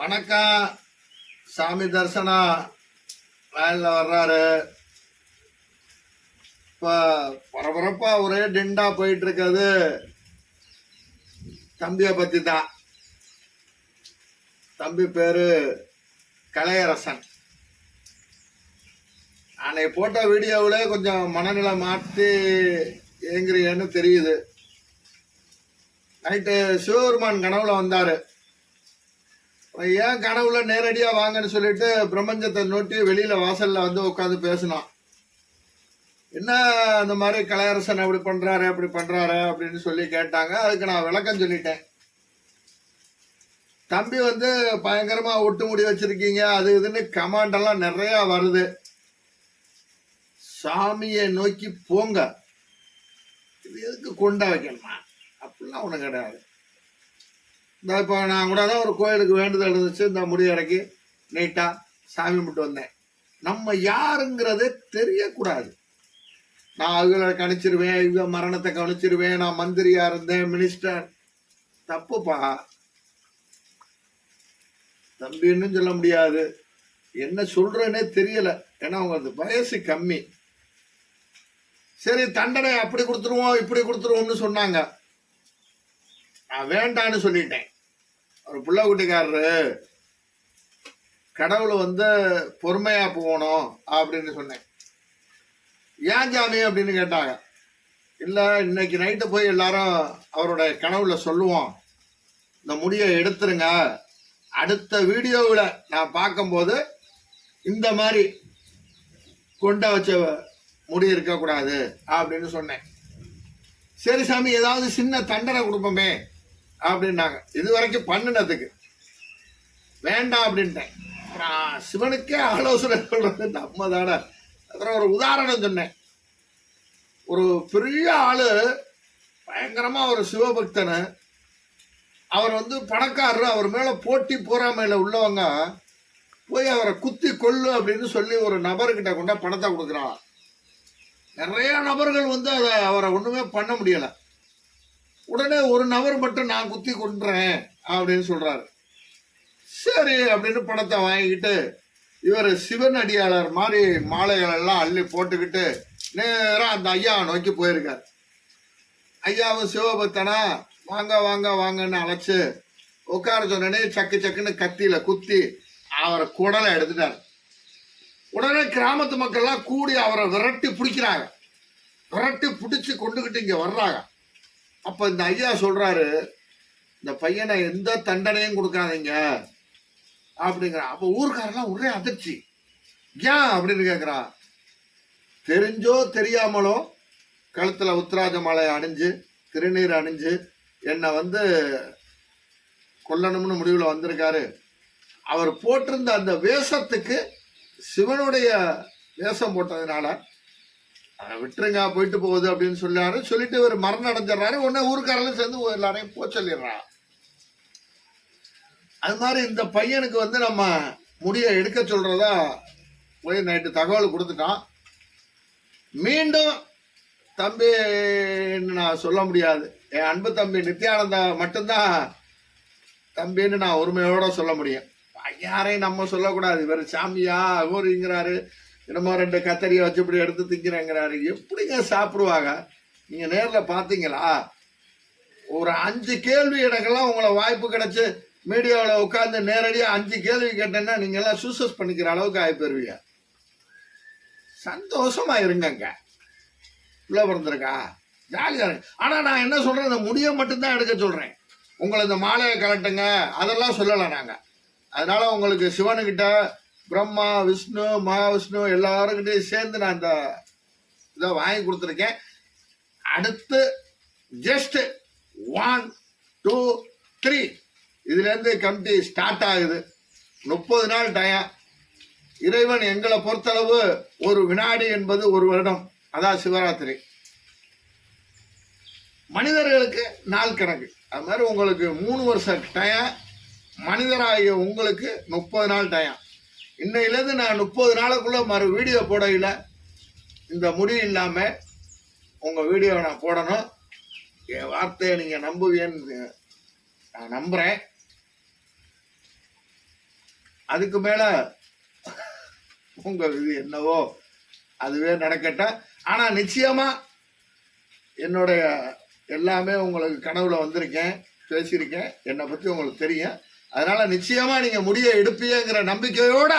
வணக்கம் சாமி தரிசனம் வேனில் வர்றாரு. இப்போ பரபரப்பாக ஒரே டெண்டாக போயிட்டுருக்கிறது தம்பியை பற்றி தான் தம்பி பேர் கலையரசன். அன்னைக்கு போட்ட வீடியோவில் கொஞ்சம் மனநிலை மாற்றி ஏங்குறியன்னு தெரியுது. நைட்டு சிவபெருமான் கனவுல வந்தாரு. ஏன் கடவுளை நேரடியா வாங்கன்னு சொல்லிட்டு பிரபஞ்சத்தை நோட்டி வெளியில வாசல்ல வந்து உட்காந்து பேசினான். என்ன அந்த மாதிரி கலையரசன் அப்படி பண்றாரு அப்படி பண்றாரு அப்படின்னு சொல்லி கேட்டாங்க. அதுக்கு நான் விளக்கம் சொல்லிட்டேன். தம்பி வந்து பயங்கரமா ஒட்டு முடி வச்சிருக்கீங்க அது இதுன்னு கமாண்ட் எல்லாம் நிறைய வருது. சாமியை நோக்கி போங்க. இது எதுக்கு கொண்டா வைக்கணுமா? அப்படிலாம் ஒன்றும் கிடையாது. இந்த இப்போ நான் கூட தான் ஒரு கோயிலுக்கு வேண்டுதல் இருந்துச்சு இந்த முடி இறக்கி நீட்டாக சாமி கும்பிட்டு வந்தேன். நம்ம யாருங்கிறதே தெரியக்கூடாது. நான் அவங்கள கணிச்சிருவேன் இவங்க மரணத்தை கணிச்சிருவேன் நான் மந்திரியாக இருந்தேன் மினிஸ்டர் தப்புப்பா. தம்பின்னு சொல்ல முடியாது. என்ன சொல்கிறேன்னே தெரியலை. ஏன்னா அவங்க வயசு கம்மி. சரி தண்டனை அப்படி கொடுத்துருவோம் இப்படி கொடுத்துருவோம்னு சொன்னாங்க. நான் வேண்டான்னு சொல்லிட்டேன். ஒரு புள்ள வீட்டுக்காரரு கடவுளை வந்து பொறுமையாக போகணும் அப்படின்னு சொன்னேன். ஏன் ஜாமி அப்படின்னு கேட்டாங்க. இல்லை இன்னைக்கு நைட்டு போய் எல்லாரும் அவரோட கனவுல சொல்லுவோம். இந்த முடியை எடுத்துருங்க. அடுத்த வீடியோவில் நான் பார்க்கும்போது இந்த மாதிரி கொண்ட வச்ச முடி இருக்கக்கூடாது அப்படின்னு சொன்னேன். சரி சாமி ஏதாவது சின்ன தண்டனை கொடுப்போமே. அப்படின்னாங்க. இது வரைக்கும் பண்ணினதுக்கு. வேண்டாம் அப்படின்ட்டேன். அப்புறம் சிவனுக்கே ஆலோசனை சொல்றது நம்ம தானே அப்புறம் ஒரு உதாரணம் சொன்னேன். ஒரு பெரிய ஆளு பயங்கரமாக ஒரு சிவபக்தனு அவர் வந்து பணக்காரர் அவர் மேலே போட்டி போறாமையில் உள்ளவங்க போய் அவரை குத்தி கொள்ளு அப்படின்னு சொல்லி ஒரு நபர்கிட்ட கொண்டா பணத்தை கொடுக்குறான் நிறைய நபர்கள் வந்து அதை அவரை ஒன்றுமே பண்ண முடியலை. உடனே ஒரு நபர் மட்டும் நான் குத்தி கொண்டுறேன் அப்படின்னு சொல்றாரு. சரி அப்படின்னு பணத்தை வாங்கிக்கிட்டு இவர் சிவன் அடியாளர் மாதிரி மாலைகள் எல்லாம் அள்ளி போட்டுக்கிட்டு நேராக அந்த ஐயாவை நோக்கி போயிருக்கார். ஐயாவும் சிவபக்தனா வாங்க வாங்க வாங்கன்னு அழைச்சு உட்கார சொன்னே சக்கு சக்குன்னு கத்தியில குத்தி அவரை குடலை எடுத்துட்டார். உடனே கிராமத்து மக்கள்லாம் கூடி அவரை விரட்டி பிடிக்கிறாங்க. விரட்டி பிடிச்சி கொண்டுகிட்டு இங்கே வர்றாங்க. அப்ப இந்த ஐயா சொல்றாரு இந்த பையனை எந்த தண்டனையும் கொடுக்காதீங்க. அப்படிங்கிற அப்ப ஊருக்காரெல்லாம் ஒரே அதிர்ச்சி. ஏன் அப்படின்னு கேட்குறா தெரிஞ்சோ தெரியாமலோ கழுத்தில் உத்திராஜ மாலை அணிஞ்சு திருநீர் அணிஞ்சு என்னை வந்து கொல்லணும்னு முடிவில் வந்திருக்காரு. அவர் போட்டிருந்த அந்த வேஷத்துக்கு சிவனுடைய வேஷம் போட்டதுனால விட்டுருங்க போயிட்டு போகுது அப்படின்னு சொல்லாரு சொல்லிட்டு இவர் மரணம் அடைஞ்சிடறாரு. உடனே ஊருக்காரெல்லாம் சேர்ந்து எல்லாரையும் போ சொல்லிடுறான் அது மாதிரி இந்த பையனுக்கு வந்து நம்ம முடிய எடுக்க சொல்றதா போய் நைட்டு தகவல் கொடுத்துட்டான். மீண்டும் தம்பின்னு நான் சொல்ல முடியாது. என் அன்பு தம்பி நித்யானந்தா மட்டும்தான் தம்பின்னு நான் உரிமையோட சொல்ல முடியும். யாரையும் நம்ம சொல்லக்கூடாது. இவர் சாமியா அகோரிங்கிறாரு என்னமோ ரெண்டு கத்தரியை வச்சு இப்படி எடுத்து திங்கிறேங்கிறாரு. எப்படிங்க சாப்பிடுவாங்க? நீங்கள் நேரில் பார்த்தீங்களா? ஒரு அஞ்சு கேள்வி எனக்கெல்லாம் உங்களை வாய்ப்பு கிடைச்சி மீடியாவில் உட்காந்து நேரடியாக அஞ்சு கேள்வி கேட்டேன்னா நீங்கள்லாம் சூசஸ் பண்ணிக்கிற அளவுக்கு ஆகிப்பெறுவீங்க சந்தோஷமாக சந்தோஷமா இருங்கங்க. உள்ள பிறந்திருக்கா? ஜாலியாக இருக்கு ஆனால் நான் என்ன சொல்கிறேன் இந்த முடிய மட்டும்தான் எடுக்க சொல்கிறேன் உங்களை இந்த மாலையை கலட்டுங்க அதெல்லாம் சொல்லலை நாங்கள் அதனால் உங்களுக்கு சிவனுக்கிட்ட பிரம்மா விஷ்ணு மகாவிஷ்ணு எல்லாருக்கிட்டையும் சேர்ந்து நான் இந்த இதை வாங்கி கொடுத்துருக்கேன். அடுத்து ஜஸ்ட் ஒன் டூ த்ரீ இதுலேருந்து கமிட்டி ஸ்டார்ட் ஆகுது. முப்பது நாள் டயம் இறைவன் எங்களை பொறுத்தளவு ஒரு வினாடி என்பது ஒரு வருடம். அதான் சிவராத்திரி. மனிதர்களுக்கு நாள் கணக்கு. அது மாதிரி உங்களுக்கு மூணு வருஷம் டயம் மனிதராகிய உங்களுக்கு முப்பது நாள் டயம் இன்னையிலேருந்து நான் முப்பது நாளுக்குள்ளே மறு வீடியோ போடையில் இந்த முடி இல்லாமல் உங்கள் வீடியோவை நான் போடணும். என் வார்த்தையை நீங்கள் நம்புவீன்னு நான் நம்புகிறேன் அதுக்கு மேலே உங்கள் இது என்னவோ அதுவே நடக்கட்டும். ஆனால் நிச்சயமாக என்னுடைய எல்லாமே உங்களுக்கு கனவுல வந்திருக்கேன் பேசியிருக்கேன். என்னை பற்றி உங்களுக்கு தெரியும். அதனால நிச்சயமா நீங்க முடிய எடுப்பீங்கிற நம்பிக்கையோட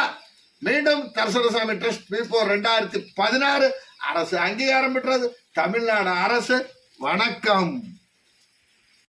மீண்டும் தர்சனசாமி ட்ரஸ்ட் பிபோர் ரெண்டாயிரத்தி பதினாறு அரசு அங்கீகாரம் பெற்றது. தமிழ்நாடு அரசு வணக்கம்.